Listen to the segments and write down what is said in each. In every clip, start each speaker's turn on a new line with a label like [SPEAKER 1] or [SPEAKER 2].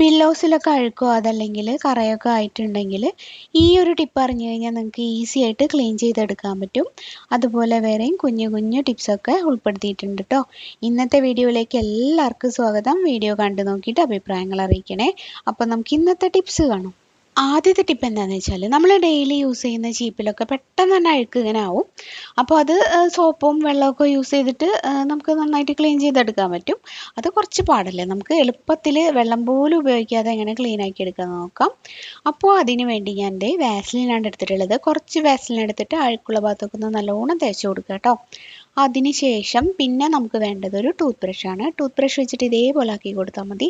[SPEAKER 1] പില്ലോസിലൊക്കെ അഴുക്കോ അതല്ലെങ്കിൽ കറയൊക്കെ ആയിട്ടുണ്ടെങ്കിൽ ഈ ഒരു ടിപ്പ് അറിഞ്ഞു കഴിഞ്ഞാൽ നിങ്ങൾക്ക് ഈസി ആയിട്ട് ക്ലീൻ ചെയ്തെടുക്കാൻ പറ്റും. അതുപോലെ വേറെയും കുഞ്ഞു കുഞ്ഞു ടിപ്സൊക്കെ ഉൾപ്പെടുത്തിയിട്ടുണ്ട് കേട്ടോ ഇന്നത്തെ വീഡിയോയിലേക്ക് എല്ലാവർക്കും സ്വാഗതം. വീഡിയോ കണ്ടു നോക്കിയിട്ട് അഭിപ്രായങ്ങൾ അറിയിക്കണേ. അപ്പോൾ നമുക്ക് ഇന്നത്തെ ടിപ്സ് കാണാം. ആദ്യത്തെ ടിപ്പ് എന്താണെന്ന് വെച്ചാൽ നമ്മൾ ഡെയിലി യൂസ് ചെയ്യുന്ന ചീപ്പിലൊക്കെ പെട്ടെന്ന് തന്നെ അഴുക്ക് ഇങ്ങനെ ആവും. അപ്പോൾ അത് സോപ്പും വെള്ളമൊക്കെ യൂസ് ചെയ്തിട്ട് നമുക്ക് നന്നായിട്ട് ക്ലീൻ ചെയ്തെടുക്കാൻ പറ്റും. അത് കുറച്ച് പാടല്ലേ? നമുക്ക് എളുപ്പത്തിൽ വെള്ളം പോലും ഉപയോഗിക്കാതെ എങ്ങനെ ക്ലീൻ ആക്കി എടുക്കാൻ നോക്കാം. അപ്പോൾ അതിന് വേണ്ടി ഞാൻ എന്റെ വാസ്ലിനാണ് എടുത്തിട്ടുള്ളത്. കുറച്ച് വാസ്ലിൻ എടുത്തിട്ട് അഴുക്കുള്ള ഭാഗത്തൊക്കെ ഒന്ന് നല്ലോണം തേച്ച് കൊടുക്കുക കേട്ടോ. അതിന് ശേഷം പിന്നെ നമുക്ക് വേണ്ടത് ഒരു ടൂത്ത് ബ്രഷാണ് ടൂത്ത് ബ്രഷ് വെച്ചിട്ട് ഇതേപോലെ ആക്കി കൊടുത്താൽ മതി.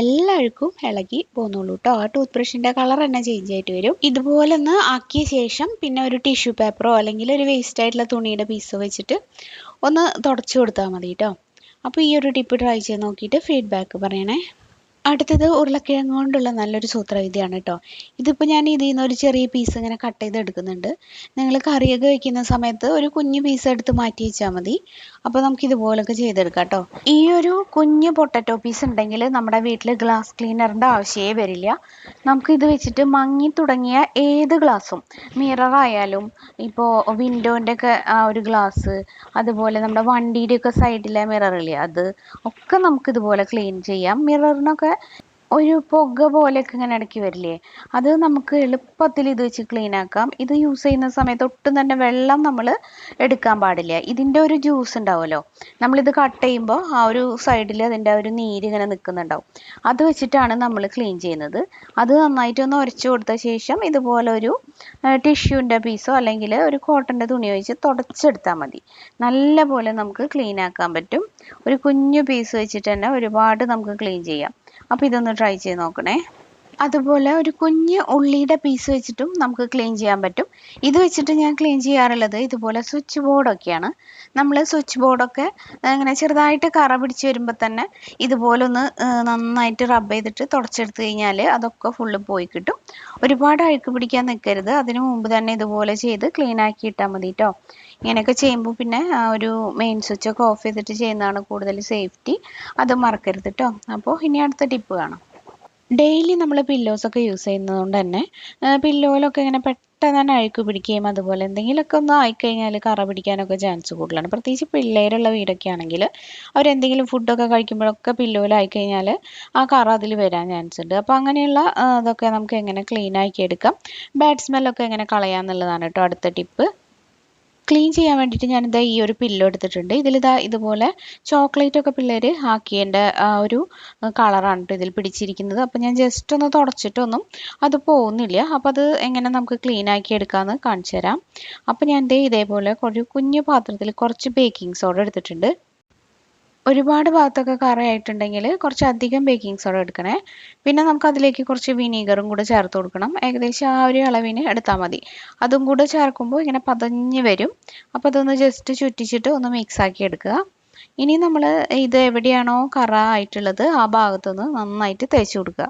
[SPEAKER 1] എല്ലാ അഴുക്കും ഇളകി പോന്നോളൂ കേട്ടോ ആ ടൂത്ത് ബ്രഷിന്റെ കളർ തന്നെ ചേഞ്ച് ആയിട്ട് വരും. ഇതുപോലെ ഒന്ന് ആക്കിയ ശേഷം പിന്നെ ഒരു ടിഷ്യൂ പേപ്പറോ അല്ലെങ്കിൽ ഒരു വേസ്റ്റ് ആയിട്ടുള്ള തുണിയുടെ പീസോ വെച്ചിട്ട് ഒന്ന് തുടച്ചു കൊടുത്താൽ മതി കേട്ടോ അപ്പോൾ ഈ ഒരു ടിപ്പ് ട്രൈ ചെയ്ത് നോക്കിയിട്ട് ഫീഡ്ബാക്ക് പറയണേ. അടുത്തത് ഉരുളക്കിഴങ്ങ് കൊണ്ടുള്ള നല്ലൊരു സൂത്രവിദ്യയാണ് കേട്ടോ. ഇതിപ്പോൾ ഞാൻ ഇതിൽ നിന്ന് ഒരു ചെറിയ പീസ് ഇങ്ങനെ കട്ട് ചെയ്ത് എടുക്കുന്നുണ്ട്. നിങ്ങൾ കറിയൊക്കെ വെക്കുന്ന സമയത്ത് ഒരു കുഞ്ഞു പീസ് എടുത്ത് മാറ്റി വെച്ചാൽ മതി. അപ്പോൾ നമുക്ക് ഇതുപോലൊക്കെ ചെയ്തെടുക്കാം കേട്ടോ ഈ ഒരു കുഞ്ഞു പൊട്ടറ്റോ പീസ് ഉണ്ടെങ്കിൽ നമ്മുടെ വീട്ടിൽ ഗ്ലാസ് ക്ലീനറിന്റെ ആവശ്യമേ വരില്ല. നമുക്ക് ഇത് വെച്ചിട്ട് മങ്ങി തുടങ്ങിയ ഏത് ഗ്ലാസും മിറർ ആയാലും ഇപ്പോൾ വിൻഡോന്റെ ഒക്കെ ആ ഒരു ഗ്ലാസ് അതുപോലെ നമ്മുടെ വണ്ടിയുടെ ഒക്കെ സൈഡിലെ മിററില്ലേ അത് ഒക്കെ നമുക്ക് ഇതുപോലെ ക്ലീൻ ചെയ്യാം. മിററിനൊക്കെ ഒരു പുക പോലെയൊക്കെ ഇങ്ങനെ ഇടയ്ക്ക് വരില്ലേ? അത് നമുക്ക് എളുപ്പത്തിൽ ഇത് വെച്ച് ക്ലീൻ ആക്കാം. ഇത് യൂസ് ചെയ്യുന്ന സമയത്ത് ഒട്ടും തന്നെ വെള്ളം നമ്മൾ എടുക്കാൻ പാടില്ല. ഇതിന്റെ ഒരു ജ്യൂസ് ഉണ്ടാവുമല്ലോ? നമ്മളിത് കട്ട് ചെയ്യുമ്പോൾ ആ ഒരു സൈഡിൽ അതിന്റെ ഒരു നീര് ഇങ്ങനെ നിൽക്കുന്നുണ്ടാവും അത് വെച്ചിട്ടാണ് നമ്മൾ ക്ലീൻ ചെയ്യുന്നത്. അത് നന്നായിട്ട് ഒന്ന് ഉരച്ചു കൊടുത്ത ശേഷം ഇതുപോലെ ഒരു ടിഷ്യൂന്റെ പീസോ അല്ലെങ്കിൽ ഒരു കോട്ടന്റെ തുണി വെച്ച് തുടച്ചെടുത്താൽ മതി. നല്ല പോലെ നമുക്ക് ക്ലീൻ ആക്കാൻ പറ്റും. ഒരു കുഞ്ഞു പീസ് വെച്ചിട്ട് തന്നെ ഒരുപാട് നമുക്ക് ക്ലീൻ ചെയ്യാം. അപ്പോൾ ഇതൊന്ന് ട്രൈ ചെയ്ത് നോക്കണേ. അതുപോലെ ഒരു കുഞ്ഞ് ഉള്ളിയുടെ പീസ് വെച്ചിട്ടും നമുക്ക് ക്ലീൻ ചെയ്യാൻ പറ്റും. ഇത് വെച്ചിട്ട് ഞാൻ ക്ലീൻ ചെയ്യാറുള്ളത് ഇതുപോലെ സ്വിച്ച് ബോർഡൊക്കെയാണ് നമ്മൾ സ്വിച്ച് ബോർഡൊക്കെ ഇങ്ങനെ ചെറുതായിട്ട് കറ പിടിച്ച് വരുമ്പോൾ തന്നെ ഇതുപോലെ ഒന്ന് നന്നായിട്ട് റബ്ബ് ചെയ്തിട്ട് തുടച്ചെടുത്ത് കഴിഞ്ഞാൽ അതൊക്കെ ഫുള്ള് പോയി കിട്ടും. ഒരുപാട് അഴുക്ക് പിടിക്കാൻ നിൽക്കരുത് അതിനു മുമ്പ് തന്നെ ഇതുപോലെ ചെയ്ത് ക്ലീൻ ആക്കി ഇട്ടാൽ മതി കേട്ടോ ഇങ്ങനെയൊക്കെ ചെയ്യുമ്പോൾ പിന്നെ ഒരു മെയിൻ സ്വിച്ച് ഒക്കെ ഓഫ് ചെയ്തിട്ട് ചെയ്യുന്നതാണ് കൂടുതൽ സേഫ്റ്റി അത് മറക്കരുത് കേട്ടോ അപ്പോൾ ഇനി അടുത്ത ടിപ്പ് കാണാം. ഡെയിലി നമ്മൾ പില്ലോസൊക്കെ യൂസ് ചെയ്യുന്നതുകൊണ്ട് തന്നെ പില്ലോയിലൊക്കെ ഇങ്ങനെ പെട്ടെന്ന് തന്നെ അഴുക്ക് പിടിക്കുകയും അതുപോലെ എന്തെങ്കിലുമൊക്കെ ഒന്ന് ആയിക്കഴിഞ്ഞാൽ കറ പിടിക്കാനൊക്കെ ചാൻസ് കൂടുതലാണ്. പ്രത്യേകിച്ച് പിള്ളേരുള്ള വീടൊക്കെ ആണെങ്കിൽ അവരെന്തെങ്കിലും ഫുഡൊക്കെ കഴിക്കുമ്പോഴൊക്കെ പില്ലോയിലായിക്കഴിഞ്ഞാൽ ആ കറ അതിൽ വരാൻ ചാൻസ് ഉണ്ട്. അപ്പോൾ അങ്ങനെയുള്ള ഇതൊക്കെ നമുക്ക് എങ്ങനെ ക്ലീൻ ആക്കി എടുക്കാം. ബാഡ് സ്മെല്ലൊക്കെ എങ്ങനെ കളയാമെന്നുള്ളതാണ് കേട്ടോ അടുത്ത ടിപ്പ് ക്ലീൻ ചെയ്യാൻ വേണ്ടിയിട്ട് ഞാനിതാ ഈ ഒരു പില്ലോ എടുത്തിട്ടുണ്ട്. ഇതിലിതാ ഇതുപോലെ ചോക്ലേറ്റ് ഒക്കെ പിള്ളേർ ആക്കിയതിന്റെ ആ ഒരു കളറാണ് ഇതിൽ പിടിച്ചിരിക്കുന്നത്. അപ്പോൾ ഞാൻ ജസ്റ്റ് ഒന്ന് തുടച്ചിട്ടൊന്നും അത് പോകുന്നില്ല. അപ്പോൾ അത് എങ്ങനെ നമുക്ക് ക്ലീൻ ആക്കി എടുക്കാമെന്ന് കാണിച്ചു തരാം. അപ്പോൾ ഞാൻ ഇതേപോലെ കുറച്ച് കുഞ്ഞു പാത്രത്തിൽ കുറച്ച് ബേക്കിംഗ് സോഡ എടുത്തിട്ടുണ്ട്. ഒരുപാട് ഭാഗത്തൊക്കെ കുറച്ച് അധികം ബേക്കിംഗ് സോഡ എടുക്കണേ. പിന്നെ നമുക്ക് അതിലേക്ക് കുറച്ച് വിനീഗറും കൂടെ ചേർത്ത് കൊടുക്കണം. ഏകദേശം ആ ഒരു അളവിന് എടുത്താൽ മതി. അതും കൂടെ ചേർക്കുമ്പോൾ ഇങ്ങനെ പതഞ്ഞ് വരും. അപ്പോൾ അതൊന്ന് ജസ്റ്റ് ചുറ്റിച്ചിട്ട് ഒന്ന് മിക്സ് ആക്കി എടുക്കുക. ഇനി നമ്മൾ ഇത് എവിടെയാണോ കറ ആയിട്ടുള്ളത് ആ ഭാഗത്തൊന്ന് നന്നായിട്ട് തേച്ച് കൊടുക്കുക.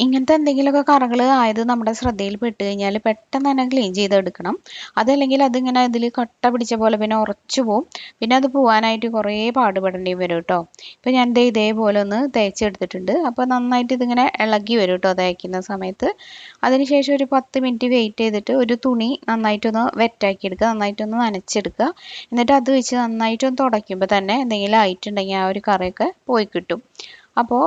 [SPEAKER 1] ഇങ്ങനത്തെ എന്തെങ്കിലുമൊക്കെ കറകൾ ആയത് നമ്മുടെ ശ്രദ്ധയിൽ പെട്ട് കഴിഞ്ഞാൽ പെട്ടെന്ന് തന്നെ ക്ലീൻ ചെയ്തെടുക്കണം. അതല്ലെങ്കിൽ അതിങ്ങനെ ഇതിൽ കട്ട പിടിച്ച പോലെ പിന്നെ ഉറച്ചു പോവും. പിന്നെ അത് പോകാനായിട്ട് കുറേ പാടുപെടേണ്ടി വരും കേട്ടോ ഇപ്പം ഞാൻ ദേ ഇതേപോലെ ഒന്ന് തേച്ചെടുത്തിട്ടുണ്ട്. അപ്പോൾ നന്നായിട്ട് ഇതിങ്ങനെ ഇളകി വരും കേട്ടോ തേക്കുന്ന സമയത്ത്. അതിനുശേഷം ഒരു പത്ത് മിനിറ്റ് വെയിറ്റ് ചെയ്തിട്ട് ഒരു തുണി നന്നായിട്ടൊന്ന് വെറ്റാക്കി എടുക്കുക നന്നായിട്ടൊന്ന് നനച്ചെടുക്കുക. എന്നിട്ട് അത് വെച്ച് നന്നായിട്ടൊന്ന് തുടയ്ക്കുമ്പോൾ തന്നെ എന്തെങ്കിലും ആയിട്ടുണ്ടെങ്കിൽ ആ ഒരു കറിയൊക്കെ പോയി കിട്ടും. അപ്പോൾ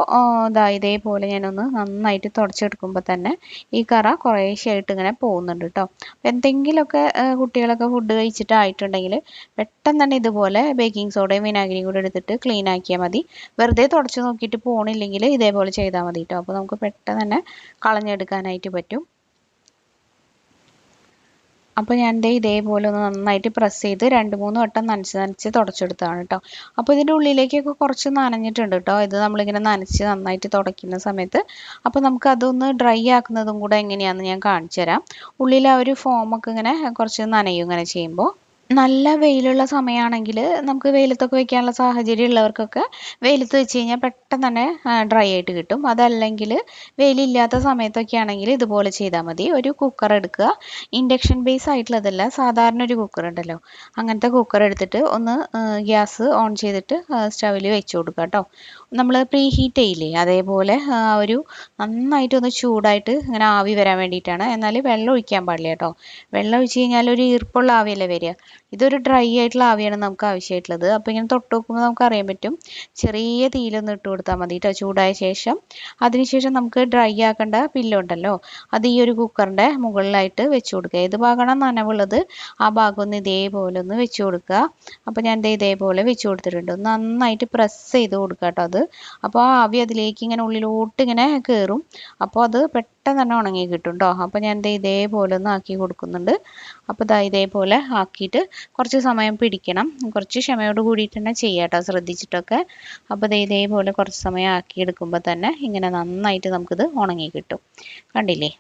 [SPEAKER 1] ഇതാ ഇതേപോലെ ഞാനൊന്ന് നന്നായിട്ട് തുടച്ചെടുക്കുമ്പോൾ തന്നെ ഈ കറ കുറേശ്ശെയായിട്ട് ഇങ്ങനെ പോകുന്നുണ്ട് കേട്ടോ എന്തെങ്കിലുമൊക്കെ കുട്ടികളൊക്കെ ഫുഡ് കഴിച്ചിട്ടായിട്ടുണ്ടെങ്കിൽ പെട്ടെന്ന് തന്നെ ഇതുപോലെ ബേക്കിംഗ് സോഡയും വിനാഗിരിയും കൂടെ എടുത്തിട്ട് ക്ലീൻ ആക്കിയാൽ മതി. വെറുതെ തുടച്ച് നോക്കിയിട്ട് പോകണില്ലെങ്കിൽ ഇതേപോലെ ചെയ്താൽ മതി കേട്ടോ അപ്പോൾ നമുക്ക് പെട്ടെന്ന് തന്നെ കളഞ്ഞെടുക്കാനായിട്ട് പറ്റും. അപ്പോൾ ഞാൻ ദേ ഇതേപോലെ ഒന്ന് നന്നായിട്ട് പ്രസ് ചെയ്ത് രണ്ട് മൂന്ന് വട്ടം നനച്ച് നനച്ച് തുടച്ചെടുത്താണ് കേട്ടോ അപ്പോൾ ഇതിന്റെ ഉള്ളിലേക്കൊക്കെ കുറച്ച് നനഞ്ഞിട്ടുണ്ട് കേട്ടോ ഇത് നമ്മളിങ്ങനെ നനച്ച് നന്നായിട്ട് തുടയ്ക്കുന്ന സമയത്ത്. അപ്പോൾ നമുക്ക് അതൊന്ന് ഡ്രൈ ആക്കുന്നതും കൂടെ എങ്ങനെയാണെന്ന് ഞാൻ കാണിച്ചു തരാം ഉള്ളിൽ ആ ഒരു ഫോമൊക്കെ ഇങ്ങനെ കുറച്ച് നനയും ഇങ്ങനെ ചെയ്യുമ്പോൾ നല്ല വെയിലുള്ള സമയമാണെങ്കിൽ നമുക്ക് വെയിലത്തൊക്കെ വെക്കാനുള്ള സാഹചര്യം ഉള്ളവർക്കൊക്കെ വെയിലത്ത് വെച്ച് കഴിഞ്ഞാൽ പെട്ടെന്ന് തന്നെ ഡ്രൈ ആയിട്ട് കിട്ടും. അതല്ലെങ്കിൽ വെയിലില്ലാത്ത സമയത്തൊക്കെ ആണെങ്കിൽ ഇതുപോലെ ചെയ്താൽ മതി. ഒരു കുക്കർ എടുക്കുക. ഇൻഡക്ഷൻ ബേസ് ആയിട്ടുള്ളതല്ല സാധാരണ ഒരു കുക്കർ ഉണ്ടല്ലോ. അങ്ങനത്തെ കുക്കർ എടുത്തിട്ട് ഒന്ന് ഗ്യാസ് ഓൺ ചെയ്തിട്ട് സ്റ്റവിൽ വെച്ച് കൊടുക്കുക കേട്ടോ നമ്മൾ പ്രീ ഹീറ്റ് ചെയ്യില്ലേ? അതേപോലെ ഒരു നന്നായിട്ടൊന്ന് ചൂടായിട്ട് ഇങ്ങനെ ആവി വരാൻ വേണ്ടിയിട്ടാണ്. എന്നാൽ വെള്ളം ഒഴിക്കാൻ പാടില്ല കേട്ടോ. വെള്ളം ഒഴിച്ച് കഴിഞ്ഞാൽ ഒരു ഈർപ്പുള്ള ആവിയല്ലേ വരിക. ഇതൊരു ഡ്രൈ ആയിട്ടുള്ള ആവിയാണ് നമുക്ക് ആവശ്യമായിട്ടുള്ളത്. അപ്പോൾ ഇങ്ങനെ തൊട്ട് നോക്കുമ്പോൾ നമുക്ക് അറിയാൻ പറ്റും. ചെറിയ തീയിലൊന്ന് ഇട്ട് കൊടുത്താൽ മതി കേട്ടോ ചൂടായ ശേഷം. അതിനുശേഷം നമുക്ക് ഡ്രൈ ആക്കേണ്ട പില്ലുണ്ടല്ലോ അത് ഈ ഒരു കുക്കറിന്റെ മുകളിലായിട്ട് വെച്ച് കൊടുക്കുക. ഏത് ഭാഗമാണ് നനവുള്ളത് ആ ഭാഗം ഒന്ന് ഇതേപോലെ ഒന്ന് വെച്ച് കൊടുക്കുക. അപ്പോൾ ഞാൻ ഇതേപോലെ വെച്ച് കൊടുത്തിട്ടുണ്ട്. നന്നായിട്ട് പ്രസ് ചെയ്ത് കൊടുക്കുക കേട്ടോ അത്. അപ്പോൾ ആ ആവി അതിലേക്ക് ഇങ്ങനെ ഉള്ളിലോട്ട് ഇങ്ങനെ കയറും അപ്പോൾ അത് പെട്ടെന്ന് തന്നെ ഉണങ്ങി കിട്ടും കേട്ടോ അപ്പോൾ ഞാൻ ദേ ഇതേപോലെ ഒന്ന് ആക്കി കൊടുക്കുന്നുണ്ട്. അപ്പോൾ ദാ ഇതേപോലെ ആക്കിയിട്ട് കുറച്ച് സമയം പിടിക്കണം. കുറച്ച് ക്ഷമയോട് കൂടിയിട്ട് തന്നെ ചെയ്യാം കേട്ടോ ശ്രദ്ധിച്ചിട്ടൊക്കെ. അപ്പോൾ ദേ ഇതേപോലെ കുറച്ച് സമയം ആക്കി എടുക്കുമ്പോൾ തന്നെ ഇങ്ങനെ നന്നായിട്ട് നമുക്കിത് ഉണങ്ങി കിട്ടും. കണ്ടില്ലേ?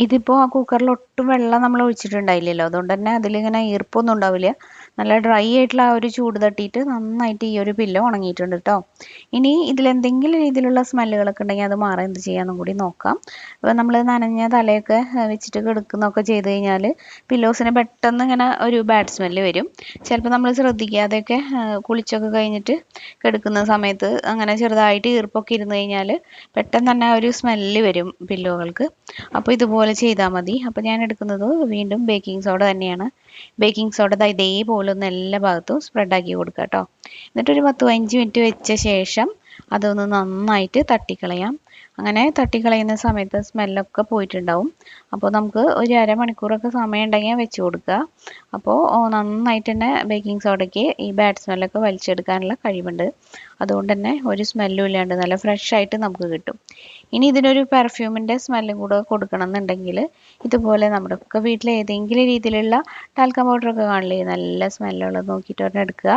[SPEAKER 1] ഇതിപ്പോൾ ആ കുക്കറിൽ ഒട്ടും വെള്ളം നമ്മൾ ഒഴിച്ചിട്ടുണ്ടായില്ലല്ലോ. അതുകൊണ്ട് തന്നെ അതിലിങ്ങനെ ഈർപ്പൊന്നും ഉണ്ടാവില്ല. നല്ല ഡ്രൈ ആയിട്ടുള്ള ആ ഒരു ചൂട് തട്ടിയിട്ട് നന്നായിട്ട് ഈ ഒരു പില്ലോ ഉണങ്ങിയിട്ടുണ്ട് കേട്ടോ ഇനി ഇതിലെന്തെങ്കിലും രീതിയിലുള്ള സ്മെല്ലുകളൊക്കെ ഉണ്ടെങ്കിൽ അത് മാറാൻ എന്ത് ചെയ്യാന്നും കൂടി നോക്കാം. അപ്പോൾ നമ്മൾ നനഞ്ഞ തലയൊക്കെ വെച്ചിട്ട് കിടക്കുന്നൊക്കെ ചെയ്ത് കഴിഞ്ഞാൽ പില്ലോസിന് പെട്ടെന്ന് ഇങ്ങനെ ഒരു ബാഡ് സ്മെല്ല് വരും. ചിലപ്പോൾ നമ്മൾ ശ്രദ്ധിക്കാതെയൊക്കെ കുളിച്ചൊക്കെ കഴിഞ്ഞിട്ട് കിടക്കുന്ന സമയത്ത് അങ്ങനെ ചെറുതായിട്ട് ഈർപ്പൊക്കെ ഇരുന്ന് കഴിഞ്ഞാൽ പെട്ടെന്ന് തന്നെ ഒരു സ്മെല്ല് വരും പില്ലോകൾക്ക് അപ്പോൾ ഇതുപോലെ ചെയ്താൽ മതി. അപ്പോൾ ഞാൻ എടുക്കുന്നത് വീണ്ടും ബേക്കിംഗ് സോഡ തന്നെയാണ്. ബേക്കിംഗ് സോഡ ഇതേപോലെ ഒന്ന് എല്ലാ ഭാഗത്തും സ്പ്രെഡാക്കി കൊടുക്കുക കേട്ടോ. എന്നിട്ടൊരു പത്ത് പതിനഞ്ച് മിനിറ്റ് വെച്ച ശേഷം അതൊന്ന് നന്നായിട്ട് തട്ടിക്കളയാം. അങ്ങനെ തട്ടിക്കളയുന്ന സമയത്ത് സ്മെല്ലൊക്കെ പോയിട്ടുണ്ടാവും. അപ്പോൾ നമുക്ക് ഒരു അരമണിക്കൂറൊക്കെ സമയം ഉണ്ടെങ്കിൽ വെച്ച് കൊടുക്കുക. അപ്പോൾ നന്നായിട്ട് തന്നെ ബേക്കിംഗ് സോഡയ്ക്ക് ഈ ബാഡ് സ്മെല്ലൊക്കെ വലിച്ചെടുക്കാനുള്ള കഴിവുണ്ട്. അതുകൊണ്ട് തന്നെ ഒരു സ്മെല്ലും ഇല്ലാണ്ട് നല്ല ഫ്രഷ് ആയിട്ട് നമുക്ക് കിട്ടും. ഇനി ഇതിനൊരു പെർഫ്യൂമിന്റെ സ്മെല്ലും കൂടെ കൊടുക്കണം എന്നുണ്ടെങ്കിൽ ഇതുപോലെ നമ്മുടെ ഒക്കെ വീട്ടിൽ ഏതെങ്കിലും രീതിയിലുള്ള ടാൽക്കം പൗഡറൊക്കെ കാണില്ലേ നല്ല സ്മെല്ലുള്ളത് നോക്കിയിട്ട് ഒരെണ്ണം എടുക്കുക.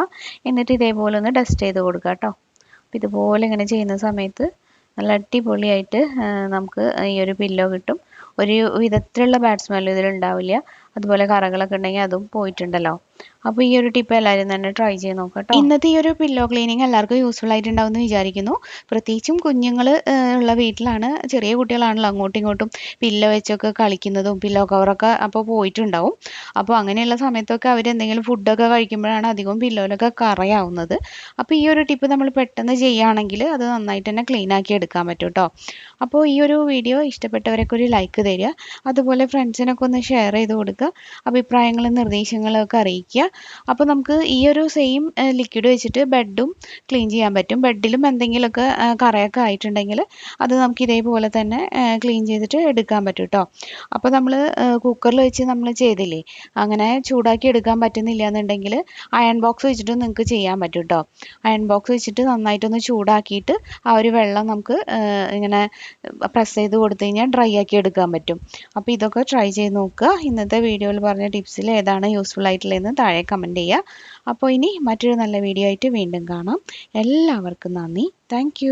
[SPEAKER 1] എന്നിട്ട് ഇതേപോലെ ഒന്ന് ഡസ്റ്റ് ചെയ്ത് കൊടുക്കുക കേട്ടോ. അപ്പോൾ ഇതുപോലെ ഇങ്ങനെ ചെയ്യുന്ന സമയത്ത് നല്ല അടിപൊളിയായിട്ട് നമുക്ക് ഈ ഒരു പില്ലോ കിട്ടും. ഒരു വിധത്തിലുള്ള ബാഡ് സ്മെല്ലും ഇതിലുണ്ടാവില്ല. അതുപോലെ കറകളൊക്കെ ഉണ്ടെങ്കിൽ അതും പോയിട്ടുണ്ടല്ലോ. അപ്പോൾ ഈ ഒരു ടിപ്പ് എല്ലാവരും തന്നെ ട്രൈ ചെയ്ത് നോക്കാം ഇന്നത്തെ ഈ ഒരു പില്ലോ ക്ലീനിങ് എല്ലാവർക്കും യൂസ്ഫുൾ ആയിട്ടുണ്ടാവും എന്ന് വിചാരിക്കുന്നു. പ്രത്യേകിച്ചും കുഞ്ഞുങ്ങൾ ഉള്ള വീട്ടിലാണ്. ചെറിയ കുട്ടികളാണല്ലോ അങ്ങോട്ടും ഇങ്ങോട്ടും പില്ലോ വെച്ചൊക്കെ കളിക്കുന്നതും പില്ലോ കവറൊക്കെ അപ്പോൾ പോയിട്ടുണ്ടാവും. അപ്പോൾ അങ്ങനെയുള്ള സമയത്തൊക്കെ അവർ എന്തെങ്കിലും ഫുഡൊക്കെ കഴിക്കുമ്പോഴാണ് അധികവും പില്ലോയിലൊക്കെ കറയാവുന്നത്. അപ്പോൾ ഈ ഒരു ടിപ്പ് നമ്മൾ പെട്ടെന്ന് ചെയ്യുകയാണെങ്കിൽ അത് നന്നായിട്ട് തന്നെ ക്ലീൻ ആക്കി എടുക്കാൻ പറ്റും കേട്ടോ. അപ്പോൾ ഈ ഒരു വീഡിയോ ഇഷ്ടപ്പെട്ടവരൊക്കെ ഒരു ലൈക്ക് തരിക. അതുപോലെ ഫ്രണ്ട്സിനൊക്കെ ഒന്ന് ഷെയർ ചെയ്ത് കൊടുക്കുക. അഭിപ്രായങ്ങളും നിർദ്ദേശങ്ങളും ഒക്കെ അറിയിക്കുക. അപ്പോൾ നമുക്ക് ഈ ഒരു സെയിം ലിക്വിഡ് വെച്ചിട്ട് ബെഡും ക്ലീൻ ചെയ്യാൻ പറ്റും. ബെഡിലും എന്തെങ്കിലുമൊക്കെ കറയൊക്കെ ആയിട്ടുണ്ടെങ്കിൽ അത് നമുക്ക് ഇതേപോലെ തന്നെ ക്ലീൻ ചെയ്തിട്ട് എടുക്കാൻ പറ്റും കേട്ടോ അപ്പോൾ നമ്മൾ കുക്കറിൽ വെച്ച് നമ്മൾ ചെയ്തില്ലേ? അങ്ങനെ ചൂടാക്കി എടുക്കാൻ പറ്റുന്നില്ല എന്നുണ്ടെങ്കിൽ അയൺ ബോക്സ് വെച്ചിട്ട് നിങ്ങൾക്ക് ചെയ്യാൻ പറ്റും കേട്ടോ അയൺ ബോക്സ് വെച്ചിട്ട് നന്നായിട്ടൊന്ന് ചൂടാക്കിയിട്ട് ആ ഒരു വെള്ളം നമുക്ക് ഇങ്ങനെ പ്രസ് ചെയ്ത് കൊടുത്തു കഴിഞ്ഞാൽ ഡ്രൈ ആക്കി എടുക്കാൻ പറ്റും. അപ്പോൾ ഇതൊക്കെ ട്രൈ ചെയ്ത് നോക്കുക. ഇന്നത്തെ വീഡിയോയിൽ പറഞ്ഞ ടിപ്സിൽ ഏതാണ് യൂസ്ഫുൾ ആയിട്ടുള്ളതെന്ന് താഴെ കമന്റ് ചെയ്യുക അപ്പോൾ ഇനി മറ്റൊരു നല്ല വീഡിയോ ആയിട്ട് വീണ്ടും കാണാം. എല്ലാവർക്കും നന്ദി. താങ്ക്